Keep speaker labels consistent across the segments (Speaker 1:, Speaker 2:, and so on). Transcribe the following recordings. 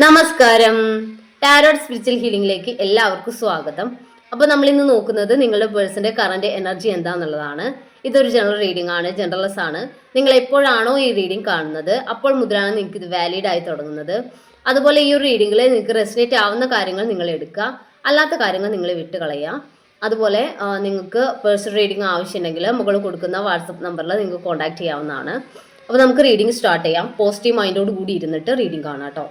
Speaker 1: നമസ്കാരം. Tarot spiritual ഹീലിംഗിലേക്ക് എല്ലാവർക്കും സ്വാഗതം. അപ്പോൾ നമ്മൾ ഇന്ന് നോക്കുന്നത് നിങ്ങളുടെ പേഴ്സന്റെ കറന്റ് എനർജി എന്താണെന്നുള്ളതാണ് ഇതൊരു ജനറൽ റീഡിംഗ് ആണ് ജനറൽസ് ആണ്. നിങ്ങൾ എപ്പോഴാണോ ഈ റീഡിംഗ് കാണുന്നത് അപ്പോൾ മുതലാണ് നിങ്ങൾക്ക് ഇത് വാലിഡ് ആയി തുടങ്ങുന്നത്. അതുപോലെ ഈ ഒരു റീഡിംഗിൽ നിങ്ങൾക്ക് റെസിനേറ്റ് ആവുന്ന കാര്യങ്ങൾ നിങ്ങൾ എടുക്കുക. അല്ലാത്ത കാര്യങ്ങൾ നിങ്ങൾ വിട്ട് കളയുക അതുപോലെ നിങ്ങൾക്ക് പേഴ്സണൽ റീഡിംഗ് ആവശ്യമുണ്ടെങ്കിൽ മുകളിൽ കൊടുക്കുന്ന വാട്സപ്പ് നമ്പറിൽ നിങ്ങൾക്ക് കോൺടാക്ട് ചെയ്യാവുന്നതാണ്. അപ്പോൾ നമുക്ക് റീഡിംഗ് സ്റ്റാർട്ട് ചെയ്യാം. പോസിറ്റീവ് മൈൻഡോട് കൂടി ഇരുന്നിട്ട് റീഡിംഗ് കാണാം കേട്ടോ.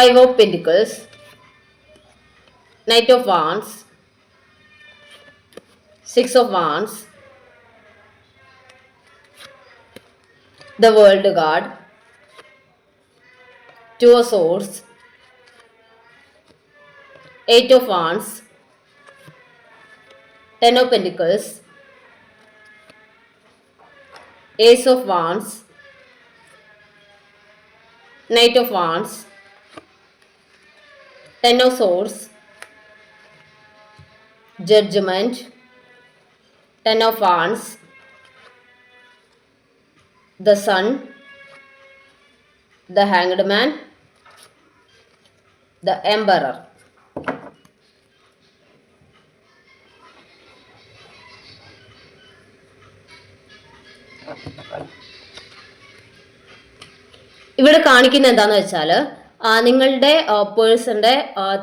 Speaker 1: Five of Pentacles, Knight of Wands, Six of Wands, the World God, Two of Swords, Eight of Wands, Ten of Pentacles, Ace of Wands, Knight of Wands, Swords, Judgment, Ten of Wands, the Sun, the Hanged Man, the Emperor. ഇവിടെ കാണിക്കുന്ന എന്താന്ന് വെച്ചാൽ നിങ്ങളുടെ പേഴ്സന്റെ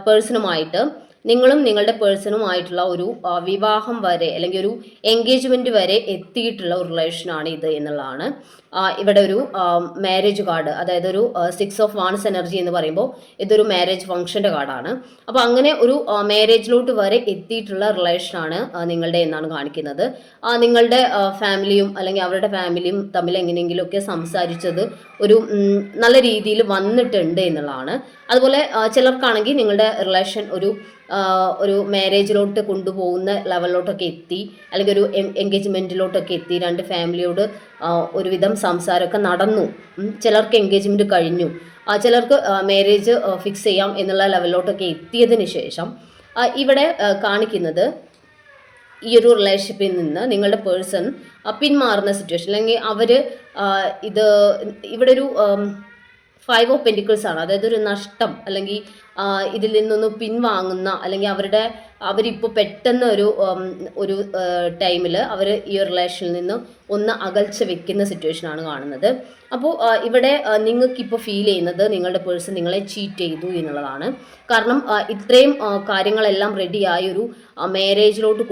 Speaker 1: പേഴ്സണുമായിട്ട് നിങ്ങളും നിങ്ങളുടെ പേഴ്സണുമായിട്ടുള്ള ഒരു വിവാഹം വരെ അല്ലെങ്കിൽ ഒരു എൻഗേജ്മെന്റ് വരെ എത്തിയിട്ടുള്ള ഒരു റിലേഷനാണ് ഇത് എന്നുള്ളതാണ്. ഇവിടെ ഒരു മാരേജ് കാർഡ് അതായത് ഒരു സിക്സ് ഓഫ് വാൺസ് എനർജി എന്ന് പറയുമ്പോൾ ഇതൊരു മാരേജ് ഫംഗ്ഷന്റെ കാർഡാണ് അപ്പോൾ അങ്ങനെ ഒരു മാരേജിലോട്ട് വരെ എത്തിയിട്ടുള്ള റിലേഷനാണ് നിങ്ങളുടെ എന്നാണ് കാണിക്കുന്നത്. നിങ്ങളുടെ ഫാമിലിയും അല്ലെങ്കിൽ അവരുടെ ഫാമിലിയും തമ്മിൽ എങ്ങനെയെങ്കിലുമൊക്കെ സംസാരിച്ചത് ഒരു നല്ല രീതിയിൽ വന്നിട്ടുണ്ട് എന്നുള്ളതാണ്. അതുപോലെ ചിലർക്കാണെങ്കിൽ നിങ്ങളുടെ റിലേഷൻ ഒരു ഒരു മാരേജിലോട്ട് കൊണ്ടുപോകുന്ന ലെവലിലോട്ടൊക്കെ എത്തി അല്ലെങ്കിൽ ഒരു എൻഗേജ്മെന്റിലോട്ടൊക്കെ എത്തി രണ്ട് ഫാമിലിയോട് ഒരുവിധം സംസാരമൊക്കെ നടന്നു. ചിലർക്ക് എൻഗേജ്മെന്റ് കഴിഞ്ഞു. ചിലർക്ക് മാരേജ് ഫിക്സ് ചെയ്യാം എന്നുള്ള ലെവലിലോട്ടൊക്കെ എത്തിയതിന് ശേഷം ഇവിടെ കാണിക്കുന്നത് ഈ ഒരു റിലേഷൻഷിപ്പിൽ നിന്ന് നിങ്ങളുടെ പേഴ്സൺ പിന്മാറുന്ന സിറ്റുവേഷൻ അല്ലെങ്കിൽ അവർ ഇത് ഇവിടെ ഒരു ഫൈവ് ഓഫ് പെന്റിക്കിൾസ് ആണ്. അതായത് ഒരു നഷ്ടം അല്ലെങ്കിൽ ഇതിൽ നിന്നൊന്ന് പിൻവാങ്ങുന്ന അല്ലെങ്കിൽ അവരുടെ അവരിപ്പോൾ പെട്ടെന്ന് ഒരു ഒരു ടൈമിൽ അവർ ഈ റിലേഷനിൽ നിന്ന് ഒന്ന് അകൽച്ച വെക്കുന്ന സിറ്റുവേഷനാണ് കാണുന്നത്. അപ്പോൾ ഇവിടെ നിങ്ങൾക്കിപ്പോൾ ഫീൽ ചെയ്യുന്നത് നിങ്ങളുടെ പേഴ്സൺ നിങ്ങളെ ചീറ്റ് ചെയ്തു എന്നുള്ളതാണ്. കാരണം ഇത്രയും കാര്യങ്ങളെല്ലാം റെഡിയായ ഒരു മാരേജിലോട്ട്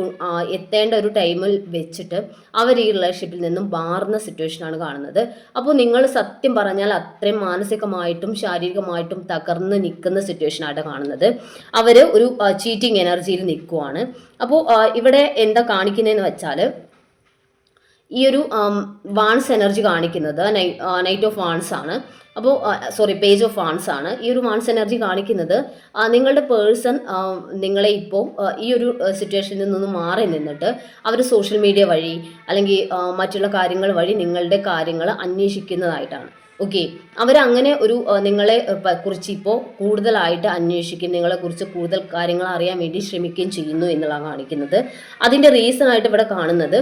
Speaker 1: എത്തേണ്ട ഒരു ടൈമിൽ വെച്ചിട്ട് അവർ ഈ റിലേഷൻഷിപ്പിൽ നിന്നും മാറുന്ന സിറ്റുവേഷനാണ് കാണുന്നത്. അപ്പോൾ നിങ്ങൾ സത്യം പറഞ്ഞാൽ അത്രയും മാനസികമായിട്ടും ശാരീരികമായിട്ടും തകർന്ന് നിൽക്കുന്ന സിറ്റുവേഷനായിട്ട് കാണുന്നത്. അവർ ഒരു ചീറ്റിംഗ് എനർജിയിൽ നിൽക്കുവാണ്. അപ്പോൾ ഇവിടെ എന്താ കാണിക്കുന്നതെന്ന് വെച്ചാൽ ഈ ഒരു വാൺസ് എനർജി കാണിക്കുന്നത് നൈറ്റ് ഓഫ് വാൺസ് ആണ്. അപ്പോൾ സോറി പേജ് ഓഫ് വാൺസ് ആണ്. ഈ ഒരു വാൺസ് എനർജി കാണിക്കുന്നത് നിങ്ങളുടെ പേഴ്സൺ നിങ്ങളെ ഇപ്പോൾ ഈ ഒരു സിറ്റുവേഷനിൽ നിന്നൊന്ന് മാറി നിന്നിട്ട് അവർ സോഷ്യൽ മീഡിയ വഴി അല്ലെങ്കിൽ മറ്റുള്ള കാര്യങ്ങൾ വഴി നിങ്ങളുടെ കാര്യങ്ങൾ അന്വേഷിക്കുന്നതായിട്ടാണ്. ഓക്കെ അവരങ്ങനെ ഒരു നിങ്ങളെ കുറിച്ച് ഇപ്പോൾ കൂടുതലായിട്ട് അന്വേഷിക്കും നിങ്ങളെക്കുറിച്ച് കൂടുതൽ കാര്യങ്ങൾ അറിയാൻ വേണ്ടി ശ്രമിക്കുകയും ചെയ്യുന്നു എന്നുള്ളതാണ് കാണിക്കുന്നത്. അതിന്റെ റീസൺ ആയിട്ട് ഇവിടെ കാണുന്നത്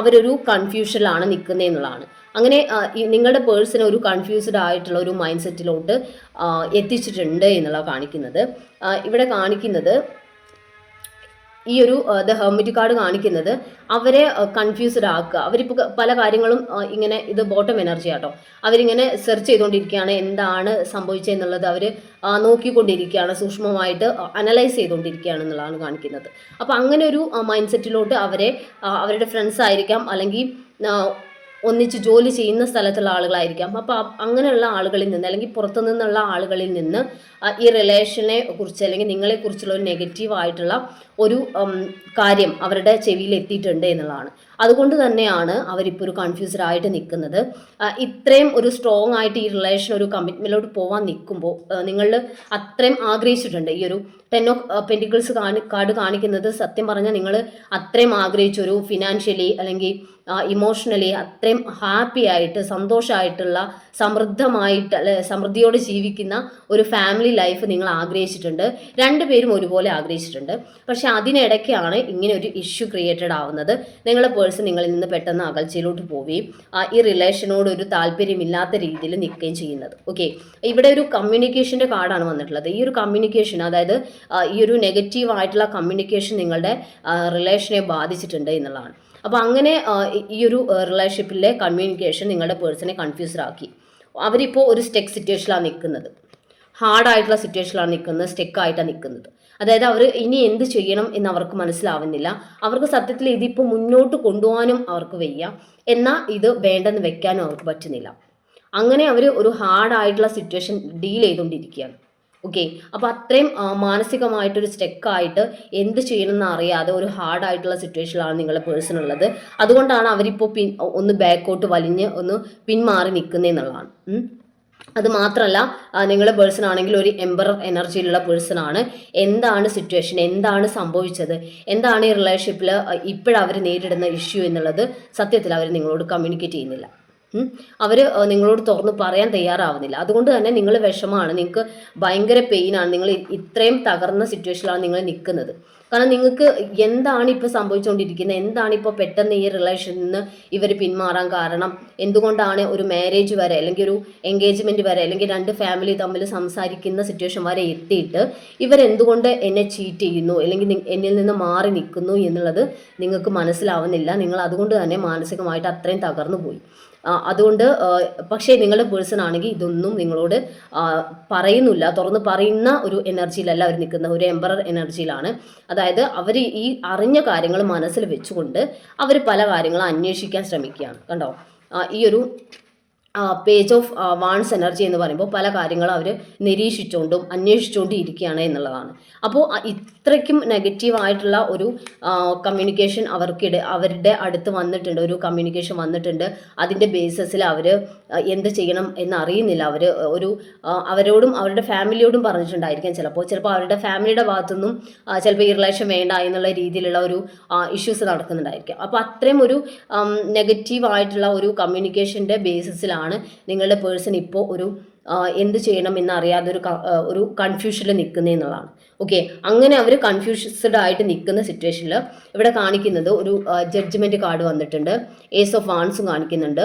Speaker 1: അവരൊരു കൺഫ്യൂഷനിലാണ് നിൽക്കുന്നത് എന്നുള്ളതാണ്. അങ്ങനെ നിങ്ങളുടെ പേഴ്സൺ ഒരു കൺഫ്യൂസ്ഡ് ആയിട്ടുള്ള ഒരു മൈൻഡ് സെറ്റിലോട്ട് എത്തിച്ചിട്ടുണ്ട് എന്നുള്ള കാണിക്കുന്നത്. ഇവിടെ കാണിക്കുന്നത് ഈ ഒരു ദ ഹെർമിറ്റ് കാർഡ് കാണിക്കുന്നത് അവരെ കൺഫ്യൂസ്ഡ് ആക്കുക. അവരിപ്പോൾ പല കാര്യങ്ങളും ഇങ്ങനെ ഇത് ബോട്ടം എനർജി ആട്ടോ. അവരിങ്ങനെ സെർച്ച് ചെയ്തുകൊണ്ടിരിക്കുകയാണ് എന്താണ് സംഭവിച്ചതെന്നുള്ളത് അവർ നോക്കിക്കൊണ്ടിരിക്കുകയാണ് സൂക്ഷ്മമായിട്ട് അനലൈസ് ചെയ്തുകൊണ്ടിരിക്കുകയാണ് എന്നുള്ളതാണ് കാണിക്കുന്നത്. അപ്പോൾ അങ്ങനെ ഒരു മൈൻഡ് സെറ്റിലോട്ട് അവരെ അവരുടെ ഫ്രണ്ട്സ് ആയിരിക്കാം അല്ലെങ്കിൽ ഒന്നിച്ച് ജോലി ചെയ്യുന്ന സ്ഥലത്തുള്ള ആളുകളായിരിക്കാം. അപ്പോൾ അങ്ങനെയുള്ള ആളുകളിൽ നിന്ന് അല്ലെങ്കിൽ പുറത്തു നിന്നുള്ള ആളുകളിൽ നിന്ന് ഈ റിലേഷനെ കുറിച്ച് അല്ലെങ്കിൽ നിങ്ങളെക്കുറിച്ചുള്ള ഒരു നെഗറ്റീവ് ആയിട്ടുള്ള ഒരു കാര്യം അവരുടെ ചെവിയിൽ എത്തിയിട്ടുണ്ട് എന്നുള്ളതാണ്. അതുകൊണ്ട് തന്നെയാണ് അവരിപ്പോൾ ഒരു കൺഫ്യൂസ്ഡ് ആയിട്ട് നിൽക്കുന്നത് ഇത്രയും ഒരു സ്ട്രോങ് ആയിട്ട് ഈ റിലേഷൻ ഒരു കമ്മിറ്റ്മെന്റിലോട്ട് പോകാൻ നിൽക്കുമ്പോൾ നിങ്ങൾ അത്രയും ആഗ്രഹിച്ചിട്ടുണ്ട്. ഈ ഒരു ടെൻ ഓഫ് പെന്റിക്കിൾസ് കാണി കാർഡ് കാണിക്കുന്നത് സത്യം പറഞ്ഞാൽ നിങ്ങൾ അത്രയും ആഗ്രഹിച്ചൊരു ഫിനാൻഷ്യലി അല്ലെങ്കിൽ ഇമോഷണലി അത്രയും ഹാപ്പി ആയിട്ട് സന്തോഷമായിട്ടുള്ള സമൃദ്ധമായിട്ട് അല്ലെ സമൃദ്ധിയോടെ ജീവിക്കുന്ന ഒരു ഫാമിലി ലൈഫ് നിങ്ങൾ ആഗ്രഹിച്ചിട്ടുണ്ട്. രണ്ടുപേരും ഒരുപോലെ ആഗ്രഹിച്ചിട്ടുണ്ട്. പക്ഷെ അതിനിടയ്ക്കാണ് ഇങ്ങനെ ഒരു ഇഷ്യൂ ക്രിയേറ്റഡ് ആവുന്നത്. നിങ്ങളുടെ പേഴ്സൺ നിങ്ങളിൽ നിന്ന് പെട്ടെന്ന് അകൽച്ചയിലോട്ട് പോവുകയും ഈ റിലേഷനോട് ഒരു താല്പര്യമില്ലാത്ത രീതിയിൽ നിൽക്കുകയും ചെയ്യുന്നത്. ഓക്കെ ഇവിടെ ഒരു കമ്മ്യൂണിക്കേഷന്റെ കാർഡാണ് വന്നിട്ടുള്ളത്. ഈ ഒരു കമ്മ്യൂണിക്കേഷൻ അതായത് ഈ ഒരു നെഗറ്റീവ് ആയിട്ടുള്ള കമ്മ്യൂണിക്കേഷൻ നിങ്ങളുടെ റിലേഷനെ ബാധിച്ചിട്ടുണ്ട് എന്നുള്ളതാണ്. അപ്പോൾ അങ്ങനെ ഈ- ഈ ഒരു റിലേഷൻഷിപ്പിലെ കമ്മ്യൂണിക്കേഷൻ നിങ്ങളുടെ പേഴ്സണെ കൺഫ്യൂസ്ഡാക്കി അവരിപ്പോൾ ഒരു സ്റ്റെക്ക് സിറ്റുവേഷനിലാണ് നിൽക്കുന്നത്. ഹാർഡായിട്ടുള്ള സിറ്റുവേഷനിലാണ് നിൽക്കുന്നത് സ്റ്റെക്കായിട്ടാണ് നിൽക്കുന്നത്. അതായത് അവർ ഇനി എന്ത് ചെയ്യണം എന്ന് അവർക്ക് മനസ്സിലാവുന്നില്ല. അവർക്ക് സത്യത്തിൽ ഇതിപ്പോൾ മുന്നോട്ട് കൊണ്ടുപോകാനും അവർക്ക് വയ്യ. എന്നാൽ ഇത് വേണ്ടെന്ന് വെക്കാനും അവർക്ക് പറ്റുന്നില്ല. അങ്ങനെ അവർ ഒരു ഹാർഡായിട്ടുള്ള സിറ്റുവേഷൻ ഡീൽ ചെയ്തുകൊണ്ടിരിക്കുകയാണ്. ഓക്കെ അപ്പോൾ അത്രയും മാനസികമായിട്ടൊരു സ്റ്റെക്കായിട്ട് എന്ത് ചെയ്യണമെന്ന് അറിയാതെ ഒരു ഹാർഡായിട്ടുള്ള സിറ്റുവേഷനിലാണ് നിങ്ങളുടെ പേഴ്സൺ ഉള്ളത്. അതുകൊണ്ടാണ് അവരിപ്പോൾ പിൻ ഒന്ന് ബാക്കോട്ട് വലിഞ്ഞ് ഒന്ന് പിന്മാറി നിൽക്കുന്നതെന്നുള്ളതാണ്. അത് മാത്രമല്ല നിങ്ങളുടെ പേഴ്സൺ ആണെങ്കിൽ ഒരു എംബറർ എനർജിയിലുള്ള പേഴ്സൺ ആണ്. എന്താണ് സിറ്റുവേഷൻ എന്താണ് സംഭവിച്ചത്? എന്താണ് ഈ റിലേഷൻഷിപ്പിൽ ഇപ്പോഴവർ നേരിടുന്ന ഇഷ്യൂ എന്നുള്ളത് സത്യത്തിൽ അവർ നിങ്ങളോട് കമ്മ്യൂണിക്കേറ്റ് ചെയ്യുന്നില്ല. അവർ നിങ്ങളോട് തുറന്ന് പറയാൻ തയ്യാറാവുന്നില്ല. അതുകൊണ്ട് തന്നെ നിങ്ങൾ വിഷമമാണ് നിങ്ങൾക്ക് ഭയങ്കര പെയിനാണ് നിങ്ങൾ ഇത്രയും തകർന്ന സിറ്റുവേഷനിലാണ് നിങ്ങൾ നിൽക്കുന്നത് കാരണം നിങ്ങൾക്ക് എന്താണ് ഇപ്പോൾ സംഭവിച്ചുകൊണ്ടിരിക്കുന്നത് എന്താണ് ഇപ്പോൾ പെട്ടെന്ന് ഈ റിലേഷനിൽ നിന്ന് ഇവർ പിന്മാറാൻ കാരണം? എന്തുകൊണ്ടാണ് ഒരു മാരേജ് വരെ അല്ലെങ്കിൽ ഒരു എൻഗേജ്മെന്റ് വരെ അല്ലെങ്കിൽ രണ്ട് ഫാമിലി തമ്മിൽ സംസാരിക്കുന്ന സിറ്റുവേഷൻ വരെ എത്തിയിട്ട് ഇവർ ഇവരെന്തുകൊണ്ട് എന്നെ ചീറ്റ് ചെയ്യുന്നു? അല്ലെങ്കിൽ എന്നിൽ നിന്ന് മാറി നിൽക്കുന്നു എന്നുള്ളത് നിങ്ങൾക്ക് മനസ്സിലാവുന്നില്ല. നിങ്ങൾ അതുകൊണ്ട് തന്നെ മാനസികമായിട്ട് അത്രയും തകർന്നു പോയി. അതുകൊണ്ട് പക്ഷേ നിങ്ങളുടെ പേഴ്സൺ ആണെങ്കിൽ ഇതൊന്നും നിങ്ങളോട് പറയുന്നില്ല. തുറന്ന് പറയുന്ന ഒരു എനർജിയിലല്ല അവർ നിൽക്കുന്ന ഒരു എംബറർ എനർജിയിലാണ്. അതായത് അവർ ഈ അറിഞ്ഞ കാര്യങ്ങൾ മനസ്സിൽ വെച്ചുകൊണ്ട് അവർ പല കാര്യങ്ങളും അന്വേഷിക്കാൻ ശ്രമിക്കുകയാണ്. കണ്ടോ? ഈ ഒരു പേജ് ഓഫ് വാൺസ് എനർജി എന്ന് പറയുമ്പോൾ പല കാര്യങ്ങളും അവർ നിരീക്ഷിച്ചുകൊണ്ടും അന്വേഷിച്ചുകൊണ്ടും ഇരിക്കുകയാണ് എന്നുള്ളതാണ് അപ്പോൾ ഇത്രയ്ക്കും നെഗറ്റീവായിട്ടുള്ള ഒരു കമ്മ്യൂണിക്കേഷൻ അവർക്കിടെ അവരുടെ അടുത്ത് വന്നിട്ടുണ്ട് ഒരു കമ്മ്യൂണിക്കേഷൻ വന്നിട്ടുണ്ട്. അതിന്റെ ബേസിസിൽ അവർ എന്ത് ചെയ്യണം എന്നറിയുന്നില്ല. അവർ ഒരു അവരോടും അവരുടെ ഫാമിലിയോടും പറഞ്ഞിട്ടുണ്ടായിരിക്കാം ചിലപ്പോൾ. ചിലപ്പോൾ അവരുടെ ഫാമിലിയുടെ ഭാഗത്തുനിന്നും ചിലപ്പോൾ ഈ റിലേഷൻ വേണ്ട എന്നുള്ള രീതിയിലുള്ള ഒരു ഇഷ്യൂസ് നടക്കുന്നുണ്ടായിരിക്കാം. അപ്പോൾ അത്രയും ഒരു നെഗറ്റീവ് ആയിട്ടുള്ള ഒരു കമ്മ്യൂണിക്കേഷന്റെ ബേസിസിലാണ് നിങ്ങളുടെ പേഴ്സൺ ഇപ്പോൾ ഒരു എന്ത് ചെയ്യണം എന്നറിയാതെ ഒരു ഒരു കൺഫ്യൂഷനിൽ നിൽക്കുന്നതെന്നുള്ളതാണ് ഓക്കെ അങ്ങനെ അവർ കൺഫ്യൂസ്ഡ് ആയിട്ട് നിൽക്കുന്ന സിറ്റുവേഷനിൽ ഇവിടെ കാണിക്കുന്നത് ഒരു ജഡ്ജ്മെന്റ് കാർഡ് വന്നിട്ടുണ്ട്. ഏസ് ഓഫ് വാൺസും കാണിക്കുന്നുണ്ട്.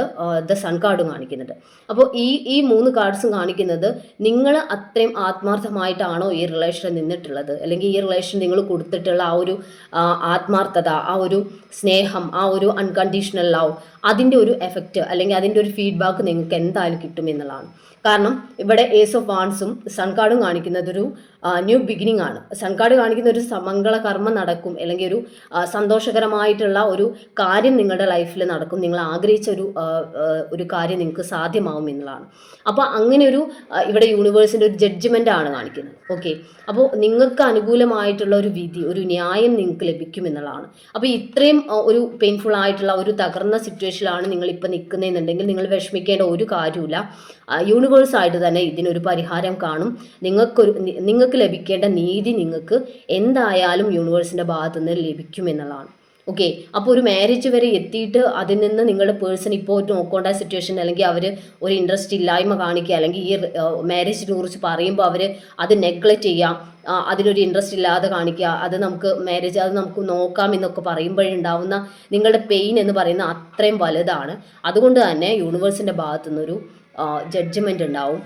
Speaker 1: ദ സൺ കാർഡും കാണിക്കുന്നുണ്ട്. അപ്പോൾ ഈ ഈ മൂന്ന് കാർഡ്സും കാണിക്കുന്നത് നിങ്ങൾ അത്രയും ആത്മാർത്ഥമായിട്ടാണോ ഈ റിലേഷൻ നിന്നിട്ടുള്ളത്? അല്ലെങ്കിൽ ഈ റിലേഷൻ നിങ്ങൾ കൊടുത്തിട്ടുള്ള ആ ഒരു ആത്മാർത്ഥത ആ ഒരു സ്നേഹം ആ ഒരു അൺകണ്ടീഷണൽ ലവ് അതിന്റെ ഒരു എഫക്റ്റ് അല്ലെങ്കിൽ അതിന്റെ ഒരു ഫീഡ്ബാക്ക് നിങ്ങൾക്ക് എന്തായാലും കിട്ടും എന്നുള്ളതാണ്. കാരണം ഇവിടെ ഏസ് ഓഫ് വാൺസും സൺ കാർഡും കാണിക്കുന്നത് ഒരു ന്യൂ ബിഗിനിങ് ആണ്. സൺകാർഡ് കാണിക്കുന്ന ഒരു സമംഗള കർമ്മം നടക്കും. അല്ലെങ്കിൽ ഒരു സന്തോഷകരമായിട്ടുള്ള ഒരു കാര്യം നിങ്ങളുടെ ലൈഫിൽ നടക്കും. നിങ്ങൾ ആഗ്രഹിച്ച ഒരു ഒരു കാര്യം നിങ്ങൾക്ക് സാധ്യമാവും എന്നുള്ളതാണ്. അപ്പോൾ അങ്ങനെ ഒരു ഇവിടെ യൂണിവേഴ്സിന്റെ ഒരു ജഡ്ജ്മെന്റ് ആണ് കാണിക്കുന്നത്. ഓക്കെ അപ്പോൾ നിങ്ങൾക്ക് അനുകൂലമായിട്ടുള്ള ഒരു വിധി ഒരു ന്യായം നിങ്ങൾക്ക് ലഭിക്കും എന്നുള്ളതാണ്. അപ്പോൾ ഇത്രയും ഒരു പെയിൻഫുൾ ആയിട്ടുള്ള ഒരു തകർന്ന സിറ്റുവേഷനിലാണ് നിങ്ങൾ ഇപ്പോൾ നിൽക്കുന്നതെന്നുണ്ടെങ്കിൽ നിങ്ങൾ വിഷമിക്കേണ്ട ഒരു കാര്യമില്ല യൂണിവേഴ്സായിട്ട് തന്നെ ഇതിനൊരു പരിഹാരം കാണും. നിങ്ങൾക്കൊരു നി- നിങ്ങൾക്ക് ലഭിക്കേണ്ട നീതി നിങ്ങൾക്ക് എന്തായാലും യൂണിവേഴ്സിന്റെ ഭാഗത്തു നിന്ന് ലഭിക്കും എന്നുള്ളതാണ്. ഓക്കെ അപ്പോൾ ഒരു മാരേജ് വരെ എത്തിയിട്ട് അതിൽ നിന്ന് നിങ്ങളുടെ പേഴ്സൺ ഇപ്പോൾ നോക്കേണ്ട സിറ്റുവേഷൻ അല്ലെങ്കിൽ അവർ ഒരു ഇൻട്രസ്റ്റ് ഇല്ലായ്മ കാണിക്കുക അല്ലെങ്കിൽ ഈ മാരേജിനെ കുറിച്ച് പറയുമ്പോൾ അവർ അത് നെഗ്ലക്റ്റ് ചെയ്യാം ആ, അതിലൊരു ഇൻട്രസ്റ്റ് ഇല്ലാതെ കാണിക്കുക അത് നമുക്ക് മാരേജ് അത് നമുക്ക് നോക്കാം എന്നൊക്കെ പറയുമ്പോഴുണ്ടാവുന്ന നിങ്ങളുടെ പെയിൻ എന്ന് പറയുന്ന അത്രയും വലുതാണ്. അതുകൊണ്ട് തന്നെ യൂണിവേഴ്സിന്റെ ഭാഗത്തു നിന്നൊരു ജഡ്ജ്മെന്റ് ഉണ്ടാവും.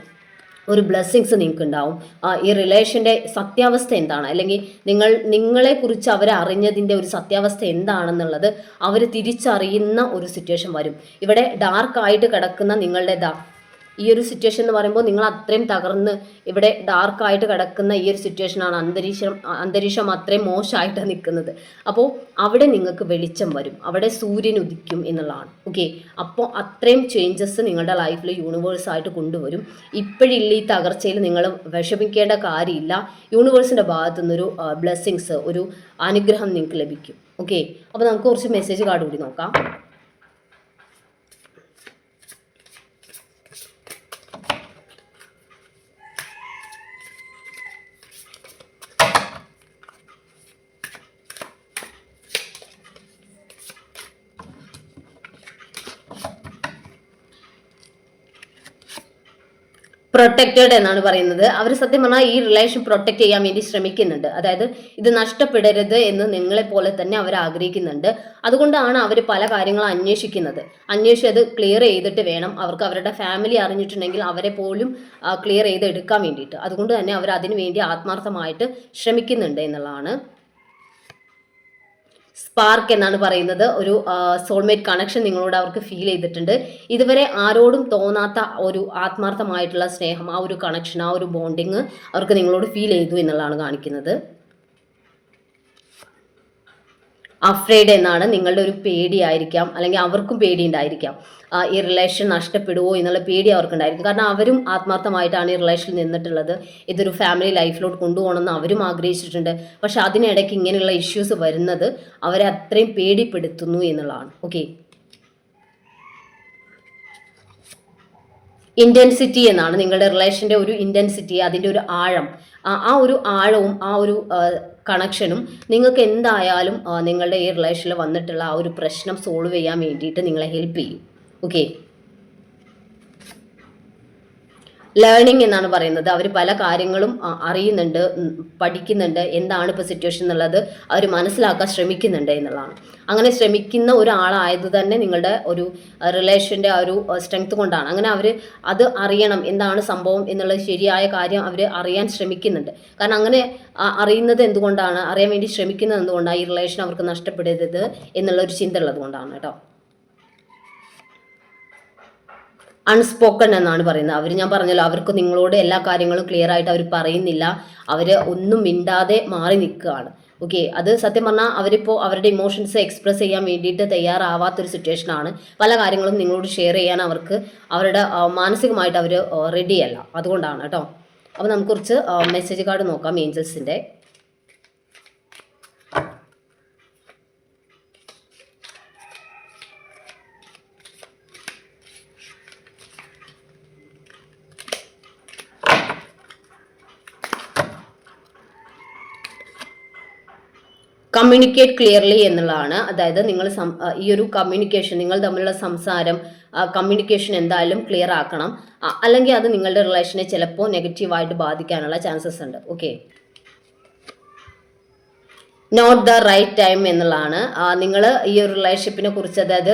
Speaker 1: ഒരു ബ്ലെസ്സിങ്സ് നിങ്ങൾക്ക് ഉണ്ടാവും ഈ റിലേഷന്റെ സത്യാവസ്ഥ എന്താണ്? അല്ലെങ്കിൽ നിങ്ങൾ നിങ്ങളെക്കുറിച്ച് അവർ അറിഞ്ഞതിന്റെ ഒരു സത്യാവസ്ഥ എന്താണെന്നുള്ളത് അവർ തിരിച്ചറിയുന്ന ഒരു സിറ്റുവേഷൻ വരും. ഇവിടെ ഡാർക്കായിട്ട് കിടക്കുന്ന നിങ്ങളുടെ ഈ ഒരു സിറ്റുവേഷൻ എന്ന് പറയുമ്പോൾ നിങ്ങൾ അത്രയും തകർന്ന് ഇവിടെ ഡാർക്കായിട്ട് കിടക്കുന്ന ഈ ഒരു സിറ്റുവേഷനാണ് അന്തരീക്ഷം അന്തരീക്ഷം അത്രയും മോശമായിട്ടാണ് നിൽക്കുന്നത്. അപ്പോൾ അവിടെ നിങ്ങൾക്ക് വെളിച്ചം വരും. അവിടെ സൂര്യൻ ഉദിക്കും എന്നുള്ളതാണ്. ഓക്കെ അപ്പോൾ അത്രയും ചേഞ്ചസ് നിങ്ങളുടെ ലൈഫിൽ യൂണിവേഴ്സായിട്ട് കൊണ്ടുവരും. ഇപ്പോഴില്ല ഈ തകർച്ചയിൽ നിങ്ങൾ വിഷമിക്കേണ്ട കാര്യമില്ല. യൂണിവേഴ്സിന്റെ ഭാഗത്തു നിന്നൊരു ബ്ലെസ്സിങ്സ് ഒരു അനുഗ്രഹം നിങ്ങൾക്ക് ലഭിക്കും. ഓക്കെ അപ്പോൾ നമുക്ക് കുറച്ച് മെസ്സേജ് കാർഡ് കൂടി നോക്കാം. പ്രൊട്ടക്റ്റഡ് എന്നാണ് പറയുന്നത്. അവർ സത്യം പറഞ്ഞാൽ ഈ റിലേഷൻ പ്രൊട്ടക്ട് ചെയ്യാൻ വേണ്ടി ശ്രമിക്കുന്നുണ്ട്. അതായത് ഇത് നഷ്ടപ്പെടരുത് എന്ന് നിങ്ങളെ പോലെ തന്നെ അവർ ആഗ്രഹിക്കുന്നുണ്ട്. അതുകൊണ്ടാണ് അവർ പല കാര്യങ്ങളും അന്വേഷിക്കുന്നത്. അന്വേഷിച്ച് അത് ക്ലിയർ ചെയ്തിട്ട് വേണം അവർക്ക് അവരുടെ ഫാമിലി അറിഞ്ഞിട്ടുണ്ടെങ്കിൽ അവരെ പോലും ക്ലിയർ ചെയ്ത് എടുക്കാൻ വേണ്ടിയിട്ട്. അതുകൊണ്ട് തന്നെ അവർ അതിനു വേണ്ടി ആത്മാർത്ഥമായിട്ട് ശ്രമിക്കുന്നുണ്ട് എന്നുള്ളതാണ്. സ്പാർക്ക് എന്നാണ് പറയുന്നത്. ഒരു സോൾമേറ്റ് കണക്ഷൻ നിങ്ങളോട് അവർക്ക് ഫീൽ ചെയ്തിട്ടുണ്ട്. ഇതുവരെ ആരോടും തോന്നാത്ത ഒരു ആത്മാർത്ഥമായിട്ടുള്ള സ്നേഹം ആ ഒരു കണക്ഷൻ ആ ഒരു ബോണ്ടിങ് അവർക്ക് നിങ്ങളോട് ഫീൽ ചെയ്തു എന്നുള്ളതാണ് കാണിക്കുന്നത്. അഫ്രൈഡ് എന്നാണ് നിങ്ങളുടെ ഒരു പേടിയായിരിക്കാം അല്ലെങ്കിൽ അവർക്കും പേടി ഉണ്ടായിരിക്കാം. ഈ റിലേഷൻ നഷ്ടപ്പെടുമോ എന്നുള്ള പേടി അവർക്കുണ്ടായിരിക്കും. കാരണം അവരും ആത്മാർത്ഥമായിട്ടാണ് ഈ റിലേഷനിൽ നിന്നിട്ടുള്ളത്. ഇതൊരു ഫാമിലി ലൈഫിലോട്ട് കൊണ്ടുപോകണമെന്ന് അവരും ആഗ്രഹിച്ചിട്ടുണ്ട്. പക്ഷെ അതിനിടയ്ക്ക് ഇങ്ങനെയുള്ള ഇഷ്യൂസ് വരുന്നത് അവരെ അത്രയും പേടിപ്പെടുത്തുന്നു എന്നുള്ളതാണ്. ഓക്കെ ഇന്റൻസിറ്റി എന്നാണ് നിങ്ങളുടെ റിലേഷന്റെ ഒരു ഇന്റൻസിറ്റി അതിന്റെ ഒരു ആഴം. ആ- ഒരു ആഴവും ആ ഒരു കണക്ഷനും നിങ്ങൾക്ക് എന്തായാലും നിങ്ങളുടെ ഈ റിലേഷനിൽ വന്നിട്ടുള്ള ആ ഒരു പ്രശ്നം സോൾവ് ചെയ്യാൻ വേണ്ടിയിട്ട് നിങ്ങളെ ഹെൽപ്പ് ചെയ്യും. ഓക്കെ ലേണിംഗ് എന്നാണ് പറയുന്നത്. അവർ പല കാര്യങ്ങളും അറിയുന്നുണ്ട് പഠിക്കുന്നുണ്ട് എന്താണ് ഇപ്പോൾ സിറ്റുവേഷൻ എന്നുള്ളത് അവർ മനസ്സിലാക്കാൻ ശ്രമിക്കുന്നുണ്ട് എന്നുള്ളതാണ്. അങ്ങനെ ശ്രമിക്കുന്ന ഒരാളായത് തന്നെ നിങ്ങളുടെ ഒരു റിലേഷന്റെ ആ ഒരു സ്ട്രെങ്ത് കൊണ്ടാണ്. അങ്ങനെ അവർ അത് അറിയണം എന്താണ് സംഭവം എന്നുള്ളത് ശരിയായ കാര്യം അവർ അറിയാൻ ശ്രമിക്കുന്നുണ്ട്. കാരണം അങ്ങനെ അറിയുന്നത് എന്തുകൊണ്ടാണ് അറിയാൻ വേണ്ടി ശ്രമിക്കുന്നത് എന്തുകൊണ്ടാണ് ഈ റിലേഷൻ അവർക്ക് നഷ്ടപ്പെടരുത് എന്നുള്ള ഒരു ചിന്ത ഉള്ളത് കൊണ്ടാണ് കേട്ടോ. അൺസ്പോക്കൺ എന്നാണ് പറയുന്നത്. അവർ ഞാൻ പറഞ്ഞല്ലോ അവർക്ക് നിങ്ങളോട് എല്ലാ കാര്യങ്ങളും ക്ലിയർ ആയിട്ട് അവർ പറയുന്നില്ല. അവർ ഒന്നും മിണ്ടാതെ മാറി നിൽക്കുകയാണ്. ഓക്കെ അത് സത്യം പറഞ്ഞാൽ അവരിപ്പോൾ അവരുടെ ഇമോഷൻസ് എക്സ്പ്രസ് ചെയ്യാൻ വേണ്ടിയിട്ട് തയ്യാറാവാത്തൊരു സിറ്റുവേഷനാണ് പല കാര്യങ്ങളും നിങ്ങളോട് ഷെയർ ചെയ്യാൻ അവർക്ക് അവരുടെ മാനസികമായിട്ട് അവർ റെഡിയല്ല അതുകൊണ്ടാണ് കേട്ടോ. അപ്പോൾ നമുക്ക് കുറച്ച് മെസ്സേജ് കാർഡ് നോക്കാം ഏഞ്ചൽസിന്റെ കമ്മ്യൂണിക്കേറ്റ് ക്ലിയർലി എന്നുള്ളതാണ്. അതായത് നിങ്ങൾ ഈ ഒരു കമ്മ്യൂണിക്കേഷൻ നിങ്ങൾ തമ്മിലുള്ള സംസാരം കമ്മ്യൂണിക്കേഷൻ എന്തായാലും ക്ലിയർ ആക്കണം. അല്ലെങ്കിൽ അത് നിങ്ങളുടെ റിലേഷനെ ചിലപ്പോൾ നെഗറ്റീവായിട്ട് ബാധിക്കാനുള്ള ചാൻസസ് ഉണ്ട്. Okay not the right time എന്നുള്ളതാണ്. നിങ്ങൾ ഈ ഒരു റിലേഷൻഷിപ്പിനെ കുറിച്ച് അതായത്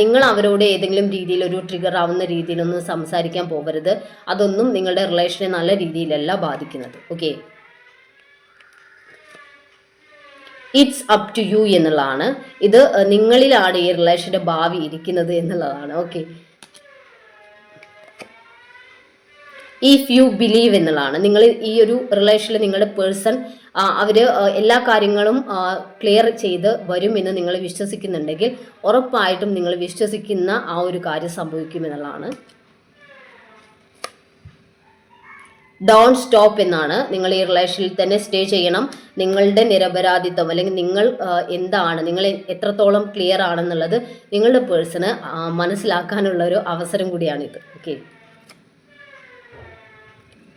Speaker 1: നിങ്ങൾ അവരോട് ഏതെങ്കിലും രീതിയിൽ ഒരു ട്രിഗർ ആവുന്ന രീതിയിലൊന്നും സംസാരിക്കാൻ പോകരുത്. അതൊന്നും നിങ്ങളുടെ റിലേഷനെ നല്ല രീതിയിലല്ല ബാധിക്കുന്നത്. Okay it's up to you എന്നുള്ളതാണ്. ഇത് നിങ്ങളിലാണ് ഈ റിലേഷന്റെ ഭാവി ഇരിക്കുന്നത് എന്നുള്ളതാണ്. ഓക്കെ ഇഫ് യു ബിലീവ് എന്നുള്ളതാണ്. നിങ്ങൾ ഈ ഒരു റിലേഷനിൽ നിങ്ങളുടെ പേഴ്സൺ അവർ എല്ലാ കാര്യങ്ങളും ക്ലിയർ ചെയ്ത് വരും എന്ന് നിങ്ങൾ വിശ്വസിക്കുന്നുണ്ടെങ്കിൽ ഉറപ്പായിട്ടും നിങ്ങൾ വിശ്വസിക്കുന്ന ആ ഒരു കാര്യം സംഭവിക്കും എന്നുള്ളതാണ്. ഡോൺ സ്റ്റോപ്പ് എന്നാണ്. നിങ്ങൾ ഈ റിലേഷനിൽ തന്നെ സ്റ്റേ ചെയ്യണം. നിങ്ങളുടെ നിരപരാധിത്വം അല്ലെങ്കിൽ നിങ്ങൾ എന്താണ് നിങ്ങൾ എത്രത്തോളം ക്ലിയർ ആണെന്നുള്ളത് നിങ്ങളുടെ പേഴ്സണ് മനസ്സിലാക്കാനുള്ള ഒരു അവസരം കൂടിയാണിത്. Okay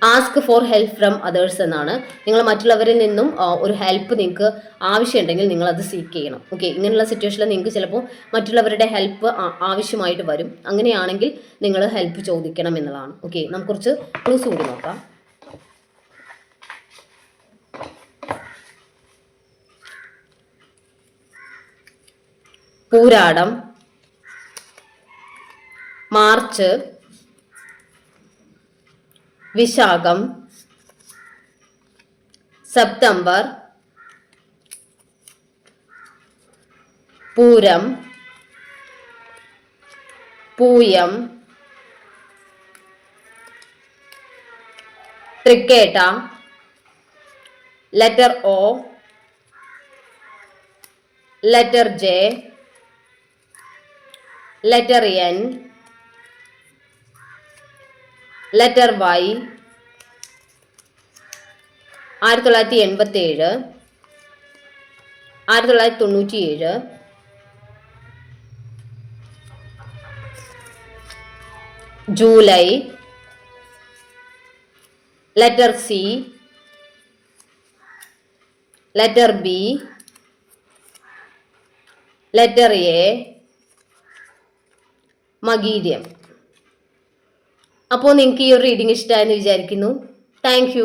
Speaker 1: ask for help from others എന്നാണ്. നിങ്ങൾ മറ്റുള്ളവരിൽ നിന്നും ഒരു ഹെൽപ്പ് നിങ്ങൾക്ക് ആവശ്യമുണ്ടെങ്കിൽ നിങ്ങൾ അത് സീക്ക് ചെയ്യണം. ഓക്കെ ഇങ്ങനെയുള്ള സിറ്റുവേഷനിൽ നിങ്ങൾക്ക് ചിലപ്പോൾ മറ്റുള്ളവരുടെ ഹെൽപ്പ് ആവശ്യമായിട്ട് വരും. അങ്ങനെയാണെങ്കിൽ നിങ്ങൾ ഹെൽപ്പ് ചോദിക്കണം എന്നുള്ളതാണ്. ഓക്കെ നമുക്ക് കുറച്ച് ക്ലൂസ് കൂടി നോക്കാം. Pooradam March Vishakham September Pooram Pooyam Thrikketta letter O letter J letter N letter Y ആയിരത്തി തൊള്ളായിരത്തി എൺപത്തി ഏഴ് ആയിരത്തി തൊള്ളായിരത്തി തൊണ്ണൂറ്റി ഏഴ് July. Letter C letter B letter A മഗീരിയം അപ്പോൾ നിങ്ങൾക്ക് ഈ ഒരു റീഡിംഗ് ഇഷ്ടമായെന്ന് വിചാരിക്കുന്നു. താങ്ക്